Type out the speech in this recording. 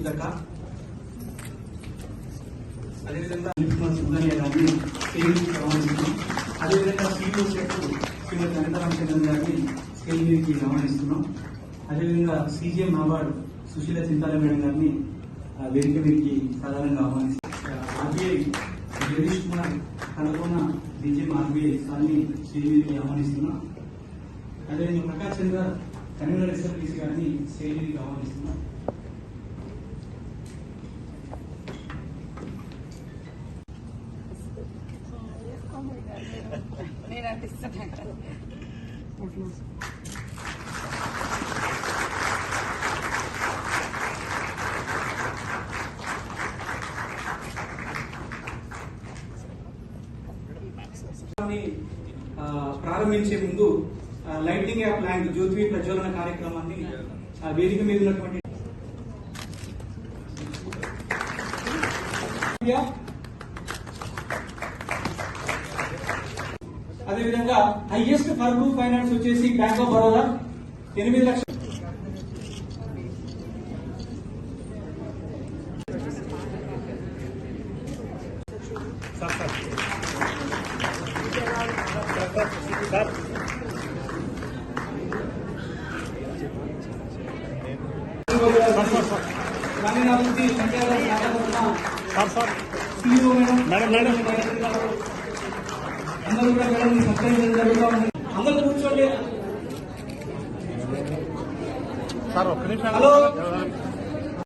సుధక అదేవిధంగా అదేవిధంగా CEO set Shrimati Anitha Ramachandran గారిని మీదకి అదేవిధంగా CGM award Sushila Chintala madam గారిని వేదిక మీదకి ప్రధానంగా ఆహ్వానిస్తున్నాం. ఆర్బీఐ జగదీష్ కుమార్ కనుగొన్న డిజిఎం ఆర్బీఐ సార్ని స్టేజ్ మీదకి ఆహ్వానిస్తున్నాం అదేవిధంగా ప్రకాష్ చంద్ర కన్వీనర్ ఎస్ఎల్బీసీ గారిని స్టేజ్ మీదకి ఆహ్వానిస్తున్నాం నేను అంటిస్తున్నాను ప్రారంభించే ముందు లైటింగ్ యాప్ ల్యాండ్ జ్యోతి ప్రజ్వలన కార్యక్రమాన్ని వేదిక మీద ఉన్నటువంటి అదేవిధంగా హైయెస్ట్ ఫర్బు ఫైనాన్స్ వచ్చేసి బ్యాంక్ ఆఫ్ బరోడా ఎనిమిది లక్షలు గ్రామీణాభివృద్ధి పంచాయతీ శాఖ కూడా మేడం సత్కరించడం జరుగుతూ ఉంది అందరూ కూర్చోండి సార్ ఒక్క నిమిషం హలో